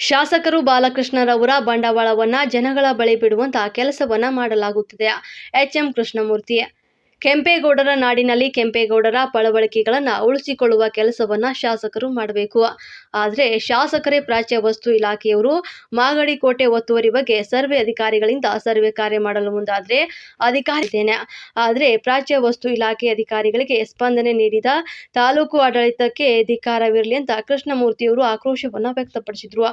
ಶಾಸಕರು ಬಾಲಕೃಷ್ಣರವರ ಬಂಡವಾಳವನ್ನ ಜನಗಳ ಬಳಿ ಬಿಡುವಂತಹ ಕೆಲಸವನ್ನ ಮಾಡಲಾಗುತ್ತಿದೆ. ಎಚ್ಎಂ ಕೃಷ್ಣಮೂರ್ತಿ, ಕೆಂಪೇಗೌಡರ ನಾಡಿನಲ್ಲಿ ಕೆಂಪೇಗೌಡರ ಪಳವಳಿಕೆಗಳನ್ನ ಉಳಿಸಿಕೊಳ್ಳುವ ಕೆಲಸವನ್ನ ಶಾಸಕರು ಮಾಡಬೇಕು. ಆದರೆ ಶಾಸಕರೇ ಪ್ರಾಚ್ಯ ವಸ್ತು ಇಲಾಖೆಯವರು ಮಾಗಡಿ ಕೋಟೆ ಒತ್ತುವರಿ ಬಗ್ಗೆ ಸರ್ವೆ ಅಧಿಕಾರಿಗಳಿಂದ ಸರ್ವೆ ಕಾರ್ಯ ಮಾಡಲು ಮುಂದಾದ್ರೆ ಅಧಿಕಾರಿ ಆದರೆ ಪ್ರಾಚ್ಯ ವಸ್ತು ಇಲಾಖೆ ಅಧಿಕಾರಿಗಳಿಗೆ ಸ್ಪಂದನೆ ನೀಡಿದ ತಾಲೂಕು ಆಡಳಿತಕ್ಕೆ ಅಧಿಕಾರವಿರಲಿ ಅಂತ ಕೃಷ್ಣಮೂರ್ತಿಯವರು ಆಕ್ರೋಶವನ್ನ ವ್ಯಕ್ತಪಡಿಸಿದ್ರು.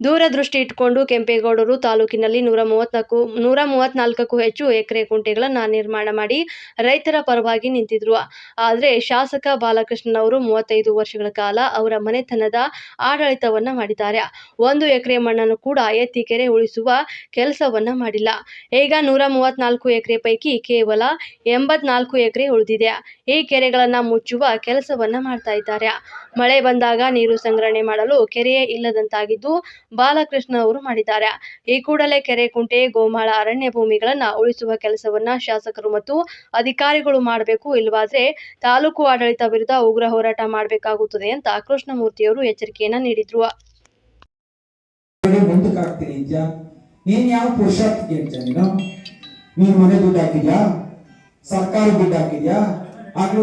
ದೂರದೃಷ್ಟಿ ಇಟ್ಕೊಂಡು ಕೆಂಪೇಗೌಡರು ತಾಲೂಕಿನಲ್ಲಿ ನೂರ ಮೂವತ್ನಾಲ್ಕು ನೂರ ಮೂವತ್ನಾಲ್ಕಕ್ಕೂ ಹೆಚ್ಚು ಎಕರೆ ಕುಂಟೆಗಳನ್ನ ನಿರ್ಮಾಣ ಮಾಡಿ ರೈತರ ಪರವಾಗಿ ನಿಂತಿದ್ರು. ಆದರೆ ಶಾಸಕ ಬಾಲಕೃಷ್ಣನವರು ಮೂವತ್ತೈದು ವರ್ಷಗಳ ಕಾಲ ಅವರ ಮನೆತನದ ಆಡಳಿತವನ್ನ ಮಾಡಿದ್ದಾರೆ. ಒಂದು ಎಕರೆ ಮಣ್ಣನ್ನು ಕೂಡ ಎತ್ತಿ ಕೆರೆ ಉಳಿಸುವ ಕೆಲಸವನ್ನ ಮಾಡಿಲ್ಲ. ಈಗ ನೂರ ಮೂವತ್ನಾಲ್ಕು ಎಕರೆ ಪೈಕಿ ಕೇವಲ ಎಂಬತ್ನಾಲ್ಕು ಎಕರೆ ಉಳಿದಿದೆ. ಈ ಕೆರೆಗಳನ್ನ ಮುಚ್ಚುವ ಕೆಲಸವನ್ನ ಮಾಡ್ತಾ ಇದ್ದಾರೆ. ಮಳೆ ಬಂದಾಗ ನೀರು ಸಂಗ್ರಹಣೆ ಮಾಡಲು ಕೆರೆಯೇ ಇಲ್ಲದಂತಾಗಿದ್ದು ಬಾಲಕೃಷ್ಣ ಅವರು ಮಾಡಿದ್ದಾರೆ. ಈ ಕೂಡಲೇ ಕೆರೆ ಕುಂಟೆ, ಗೋಮಾಳ, ಅರಣ್ಯ ಭೂಮಿಗಳನ್ನ ಉಳಿಸುವ ಕೆಲಸವನ್ನ ಶಾಸಕರು ಮತ್ತು ಅಧಿಕಾರಿಗಳು ಮಾಡಬೇಕು. ಇಲ್ಲವಾದ್ರೆ ತಾಲೂಕು ಆಡಳಿತ ವಿರುದ್ಧ ಉಗ್ರ ಹೋರಾಟ ಮಾಡಬೇಕಾಗುತ್ತದೆ ಅಂತ ಕೃಷ್ಣಮೂರ್ತಿಯವರು ಎಚ್ಚರಿಕೆಯನ್ನ ನೀಡಿದ್ರು. ನೀನ್ ಯಾವ ಪುರುಷಾರ್ಥಕ್ಕೆ ನೀನು? ಮನೆ ದುಡ್ಡು ಹಾಕಿದ್ಯಾ? ಸರ್ಕಾರ ದುಡ್ಡು ಹಾಕಿದ್ಯಾ?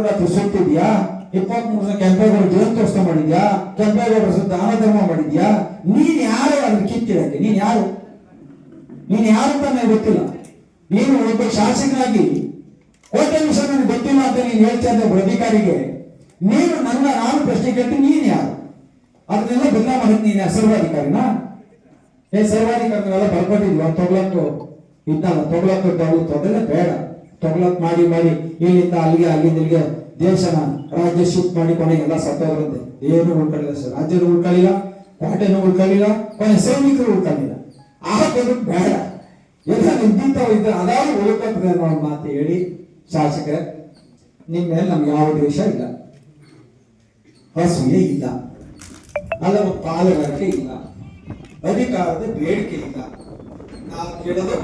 ರಾತ್ರಿ ಸುತ್ತಿದ್ಯಾ ಇಪ್ಪತ್ತ್ ಮೂರು ಜನ ಕೆಂಪೇಗೌಡ ಮಾಡಿದ್ಯಾ? ಕೆಂಪೇಗೌಡ ದಾನ ಧರ್ಮ ಮಾಡಿದ್ಯಾ? ನೀನ್ ಯಾರು ಅದನ್ನ ಕಿತ್ತಿಡಕ್ಕೆ ನೀನ್ ಯಾರು? ನೀನ್ ಯಾರು ಅಂತ ನನಗೆ ಗೊತ್ತಿಲ್ಲ. ನೀನು ಒಬ್ಬ ಶಾಸಕನಾಗಿ ಕೋಟೆ ವಿಷಯ ನನಗೆ ಗೊತ್ತಿಲ್ಲ ಅಂತ ನೀನು ಹೇಳ್ತಾ ಇದ್ದ ಅಧಿಕಾರಿಗೆ ನೀನು ನನ್ನ ನಾನು ಪ್ರಶ್ನೆ ಕೇಳ್ತಿ ನೀನ್ ಯಾರು? ಅದನ್ನೆಲ್ಲ ಬದಲಾ ಮಾಡಿದ್ ನೀನು ಸರ್ವಾಧಿಕಾರಿನ? ಏ ಸರ್ವಾಧಿಕಾರಿಗಳೆಲ್ಲ ಬರ್ಕೊಟ್ಟಿದ್ವಿ ತೊಗೊಳತ್ತು ಇದ್ದಲ್ಲ ತೊಗಲಕ್ಕೂ ತೊಗೊಳತ್ತು ಅದೆಲ್ಲ ಬೇಡ. ತೊಗೊಳತ್ ಮಾಡಿ ಮಾಡಿ ಇಲ್ಲಿಂದ ಅಲ್ಲಿಗೆ ಅಲ್ಲಿಂದ ಇಲ್ಲಿಗೆ ದೇಶನ ರಾಜ್ಯ ಶಿಫ್ಟ್ ಮಾಡಿ ಕೊನೆಗೆಲ್ಲ ಸತ್ತೋದ್ರಂತೆ. ಏನು ಉಳ್ಕೊಳ್ಳಿಲ್ಲ ಸರ್. ರಾಜ್ಯನೂ ಉಳ್ಕೊಳ್ಳಿಲ್ಲ ಕೋಟೆನೂ ಉಳ್ಕೊಳ್ಳಿಲ್ಲ ಕೊನೆ ಸೈನಿಕರು ಉಳ್ಕೊಳ್ಳಿಲ್ಲ ಆಗೋದು ಬೇಡ. ಎಲ್ಲ ಇದ್ದ ಅದಾದ್ರು ಉಳ್ಕೊತದೆ ಅನ್ನೋ ಮಾತು ಹೇಳಿ, ಶಾಸಕರ, ನಿಮ್ಮ ಮೇಲೆ ನಮ್ಗೆ ಯಾವ ದೇಶ ಇಲ್ಲ. ಹಸುವೆ ಇಲ್ಲ. ಅಲ್ಲ ಪಾಲುಗಾರಿಕೆ ಇಲ್ಲ. ಅಧಿಕಾರದ ಬೇಡಿಕೆ ಇಲ್ಲ. ನಾವು ಕೇಳೋದು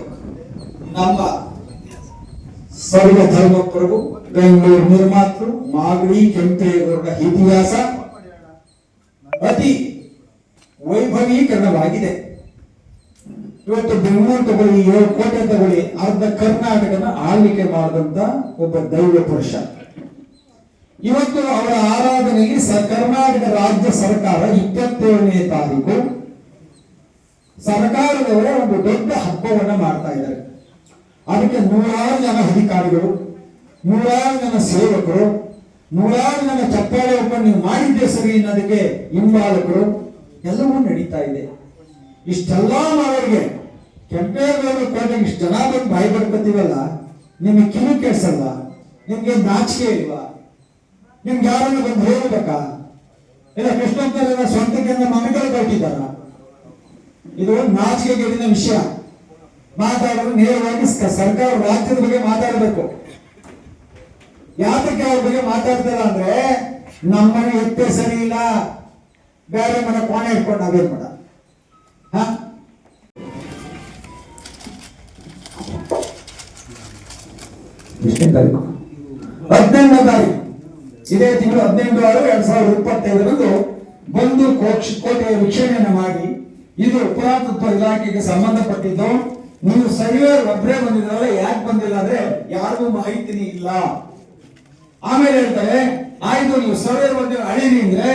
ನಮ್ಮ ಸರ್ವ ಧರ್ಮ ಪ್ರಭು ಬೆಂಗಳೂರು ನಿರ್ಮಾತೃ, ಮಾಗಡಿ, ಕೆಂಪೇಗೌಡರ ಇತಿಹಾಸ ಅತಿ ವೈಭವೀಕರಣವಾಗಿದೆ. ಇವತ್ತು ಬೆಂಗಳೂರು ತಗೊಳ್ಳಿ, ಏಳು ಕೋಟೆ ತಗೊಳ್ಳಿ, ಅರ್ಧ ಕರ್ನಾಟಕನ ಆಳ್ವಿಕೆ ಮಾಡಿದಂತ ಒಬ್ಬ ದೈವ ಪುರುಷ. ಇವತ್ತು ಅವರ ಆರಾಧನೆಗೆ ಕರ್ನಾಟಕ ರಾಜ್ಯ ಸರ್ಕಾರ ಇಪ್ಪತ್ತೇಳನೇ ತಾರೀಕು, ಸರ್ಕಾರದವರೇ ಒಂದು ದೊಡ್ಡ ಹಬ್ಬವನ್ನ ಮಾಡ್ತಾ ಇದ್ದಾರೆ. ಅದಕ್ಕೆ ನೂರಾರು ಜನ ಅಧಿಕಾರಿಗಳು, ನೂರಾರು ಜನ ಸೇವಕರು, ನೂರಾರು ಜನ ಚಪ್ಪಾಳೆ ಒಬ್ಬ ನೀವು ಮಾಡಿದ್ದೆ ಸರಿ ಅನ್ನೋದಕ್ಕೆ ಹಿಂಬಾಲಕರು, ಎಲ್ಲವೂ ನಡೀತಾ ಇದೆ. ಇಷ್ಟೆಲ್ಲ ಅವರಿಗೆ ಕೆಂಪೇಗೌಡರು ಕೋಟೆಗೆ ಇಷ್ಟು ಜನ ಬಂದು ಬಾಯಿ ಬರ್ಕೊತೀವಲ್ಲ ನಿಮಗೆ ಕಿವಿ ಕೇಳಿಸಲ್ಲ ನಿಮ್ಗೆ ನಾಚಿಕೆ ಇಲ್ವಾ? ನಿಮ್ಗೆ ಯಾರನ್ನು ಬಂದು ಹೇಳ್ಬೇಕಾ? ಇಲ್ಲ ಕೃಷ್ಣಪ್ಪನ ಸ್ವಂತಕ್ಕೆ ಮನೆಗಳು ಕೊಟ್ಟಿದ್ದಾರ? ಇದು ನಾಚಿಕೆಗೇಡಿನ ವಿಷಯ. ಮಾತಾಡೋದು ನೇರವಾಗಿ ಸರ್ಕಾರ ರಾಜ್ಯದ ಬಗ್ಗೆ ಮಾತಾಡಬೇಕು. ಯಾತಕ್ಕೆ ಅವ್ರ ಬಗ್ಗೆ ಮಾತಾಡ್ತಾರ ಅಂದ್ರೆ, ನಮ್ಮನೆ ಎತ್ತೆ ಸರಿ ಇಲ್ಲ. ಬೇರೆ ಮನೆ ಕೋಣೆ ಇಟ್ಕೊಂಡು ನಾವೇನ್ ಮಾಡ ಹದಿನೆಂಟನೇ ತಾರೀಕು. ಇದೇ ತಿಂಗಳು ಹದಿನೆಂಟು ಆರು ಎರಡ್ ಸಾವಿರದ ಇಪ್ಪತ್ತೈದರಂದು ಬಂದು ಕೋಟೆಯ ವೀಕ್ಷಣೆಯನ್ನು ಮಾಡಿ, ಇದು ಪುರಾತತ್ವ ಇಲಾಖೆಗೆ ಸಂಬಂಧಪಟ್ಟಿದ್ದು. ನೀವು ಸರ್ವೇರ್ ಒಬ್ಬರೇ ಬಂದಿದ್ರಲ್ಲ, ಯಾಕೆ ಬಂದಿಲ್ಲ ಅಂದ್ರೆ ಯಾರಿಗೂ ಮಾಹಿತಿನೇ ಇಲ್ಲ. ಆಮೇಲೆ ಹೇಳ್ತಾರೆ, ಆಯ್ತು, ನೀವು ಸರ್ವೇರ್ ಬಂದಿರೋ ಅಳಿರಿ ಅಂದ್ರೆ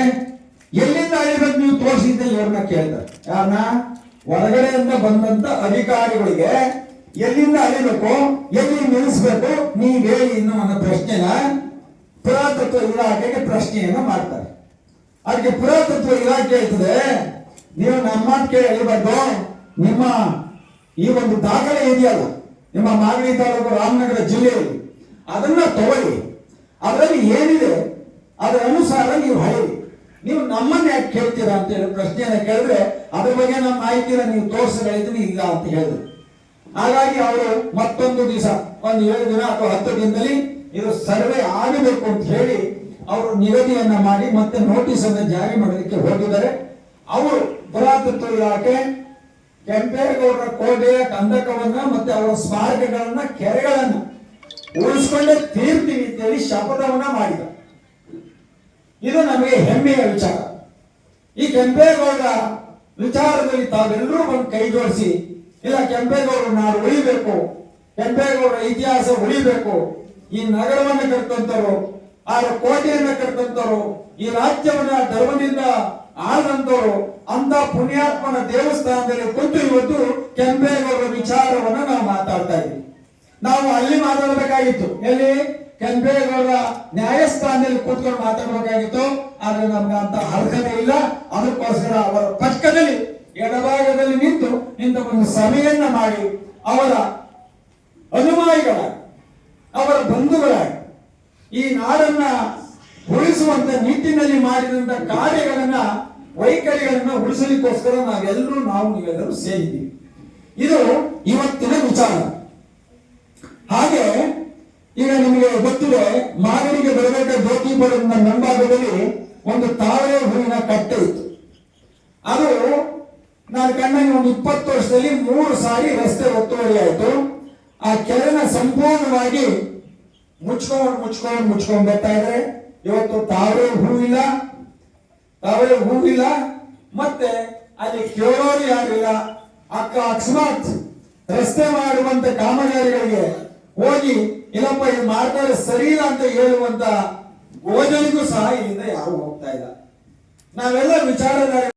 ಎಲ್ಲಿಂದ ಅಳಿಬೇಕು ನೀವು ತೋರಿಸಿದ್ದೆ ಇವ್ರನ್ನ ಕೇಳ್ತಾರೆ. ಯಾರನ್ನ ಹೊರಗಡೆಯಿಂದ ಬಂದಂತ ಅಧಿಕಾರಿಗಳಿಗೆ, ಎಲ್ಲಿಂದ ಅಳಿಬೇಕು? ಎಲ್ಲಿ ನಿಲ್ಲಿಸ್ಬೇಕು? ನೀವು ಹೇಳಿ ಇನ್ನು ನನ್ನ ಪ್ರಶ್ನೆನ. ಪುರಾತತ್ವ ಇಲಾಖೆಗೆ ಪ್ರಶ್ನೆಯನ್ನು ಮಾಡ್ತಾರೆ. ಅದಕ್ಕೆ ಪುರಾತತ್ವ ಇಲಾಖೆ ಹೇಳ್ತದೆ, ನೀವು ನಮ್ಮ ಕೇಳಿ, ಅಳಿಬಾರ್ದು. ನಿಮ್ಮ ಈ ಒಂದು ದಾಖಲೆ ಇದೆಯಲ್ಲ ನಿಮ್ಮ ಮಾಗಡಿ ತಾಲೂಕು ರಾಮನಗರ ಜಿಲ್ಲೆಯಲ್ಲಿ. ಅದನ್ನ ತಗೊಳ್ಳಿ. ಅದರಲ್ಲಿ ಏನಿದೆ? ಅದರ ಅನುಸಾರ ನೀವು ಹೇಳಿ. ನೀವು ನಮ್ಮನ್ನ ಯಾಕೆ ಕೇಳ್ತೀರಾ ಅಂತ ಹೇಳಿ ಪ್ರಶ್ನೆಯನ್ನ ಕೇಳಿದ್ರೆ ಅದ್ರ ಬಗ್ಗೆ ನಮ್ಮ ಮಾಹಿತಿನ ನೀವು ತೋರಿಸಿದ್ರೆ ಇಲ್ಲ ಅಂತ ಹೇಳಿದ್ರು. ಹಾಗಾಗಿ ಅವರು ಮತ್ತೊಂದು ದಿವಸ, ಒಂದು ಏಳು ದಿನ ಅಥವಾ ಹತ್ತು ದಿನದಲ್ಲಿ ಇದು ಸರ್ವೆ ಆಗಬೇಕು ಅಂತ ಹೇಳಿ ಅವರು ನಿಗದಿಯನ್ನ ಮಾಡಿ ಮತ್ತೆ ನೋಟಿಸ್ ಅನ್ನು ಜಾರಿ ಮಾಡೋದಕ್ಕೆ ಹೋಗಿದ್ದಾರೆ. ಅವರು ಪುರಾತತ್ವ ಇಲಾಖೆ ಕೆಂಪೇಗೌಡರ ಕೋಟೆಯ ಕಂದಕವನ್ನ ಮತ್ತೆ ಅವರ ಸ್ಮಾರಕಗಳನ್ನ, ಕೆರೆಗಳನ್ನ ಉಳಿಸ್ಕೊಂಡೇ ತೀರ್ತೀವಿ ರೀತಿಯಲ್ಲಿ ಶಪಥವನ್ನ ಮಾಡಿದ ಇದು ನಮಗೆ ಹೆಮ್ಮೆಯ ವಿಚಾರ. ಈ ಕೆಂಪೇಗೌಡ ವಿಚಾರದಲ್ಲಿ ತಾವೆಲ್ಲರೂ ಬಂದು ಕೈ ಜೋಡಿಸಿ, ಇಲ್ಲ ಕೆಂಪೇಗೌಡರು ನಾಡು ಉಳಿಬೇಕು, ಕೆಂಪೇಗೌಡರ ಇತಿಹಾಸ ಉಳಿಬೇಕು, ಈ ನಗರವನ್ನು ಕಟ್ತಂತರು ಆ ಕೋಟೆಯನ್ನ ಕಟ್ತಂತರು ಈ ರಾಜ್ಯವನ್ನ, ಧರ್ಮದಿಂದ ಆಳದಂತವರು ಅಂತ ಪುಣ್ಯಾತ್ಮನ ದೇವಸ್ಥಾನದಲ್ಲಿ ಕುಂತು ಇವತ್ತು ಕೆಂಪೇಗೌಡರ ವಿಚಾರವನ್ನ ನಾವು ಮಾತಾಡ್ತಾ ಇದ್ವಿ. ನಾವು ಅಲ್ಲಿ ಮಾತಾಡಬೇಕಾಗಿತ್ತು. ಎಲ್ಲಿ? ಕೆಂಪೇಗೌಡರ ನ್ಯಾಯಸ್ಥಾನದಲ್ಲಿ ಕೂತ್ಕೊಂಡು ಮಾತಾಡಬೇಕಾಗಿತ್ತು. ಆದ್ರೆ ನಮ್ಗೆ ಅಂತ ಅರ್ಹತೆ ಇಲ್ಲ. ಅದಕ್ಕೋಸ್ಕರ ಅವರ ಪಕ್ಕದಲ್ಲಿ, ಎಡಭಾಗದಲ್ಲಿ ನಿಂತು ನಿಂತ ಒಂದು ಸಭೆಯನ್ನ ಮಾಡಿ ಅವರ ಅನುಮಾಯಿಗಳ ಅವರ ಬಂಧುಗಳ ಈ ನಾಡನ್ನ ಉಳಿಸುವಂತ ನಿಟ್ಟಿನಲ್ಲಿ ಮಾಡಿದಂತ ಕಾರ್ಯಗಳನ್ನ ವೈಖರಿಗಳನ್ನ ಉಳಿಸಲಿಕ್ಕೋಸ್ಕರ ನಾವೆಲ್ಲರೂ ನಾವು ನೀವೆಲ್ಲರೂ ಸೇರಿದ್ದೀವಿ. ಇದು ಇವತ್ತಿನ ವಿಚಾರ. ಹಾಗೆ ಈಗ ನಿಮಗೆ ಗೊತ್ತಿದೆ, ಮಾಗಡಿಗೆ ಬರಬೇಕಾದ ಜ್ಯೋತಿಪುರದ ಮುಂಭಾಗದಲ್ಲಿ ಒಂದು ತಾವರೆ ಹೂವಿನ ಕಟ್ಟೆ ಇತ್ತು. ಅದು ನಾನು ಕಂಡಂಗೆ ಒಂದು ಇಪ್ಪತ್ತು ವರ್ಷದಲ್ಲಿ ಮೂರು ಸಾರಿ ರಸ್ತೆ ಒತ್ತುವರಿ ಆಯಿತು. ಆ ಕೆರೆನ ಸಂಪೂರ್ಣವಾಗಿ ಮುಚ್ಕೊಂಡು ಮುಚ್ಕೊಂಡು ಮುಚ್ಕೊಂಡು ಬರ್ತಾ ಇದ್ರೆ ಇವತ್ತು ತಾವೇ ಹೂವಿಲ್ಲ ತಾವೇ ಹೂವಿಲ್ಲ ಮತ್ತೆ ಅಲ್ಲಿ ಕೇಳೋರು ಯಾರಿಲ್ಲ ಅಕ್ಕ ಅಕಸ್ಮಾತ್ ರಸ್ತೆ ಮಾಡುವಂತ ಕಾಮಗಾರಿಗಳಿಗೆ ಹೋಗಿ, ಇಲ್ಲಪ್ಪ ಇದು ಮಾಡ್ತಾರೆ ಸರಿ ಇಲ್ಲ ಅಂತ ಹೇಳುವಂತ ಯೋಜನೆಗೂ ಸಹ ಇಲ್ಲಿಂದ ಯಾರು ಹೋಗ್ತಾ ಇಲ್ಲ. ನಾವೆಲ್ಲ ವಿಚಾರಧಾರೆ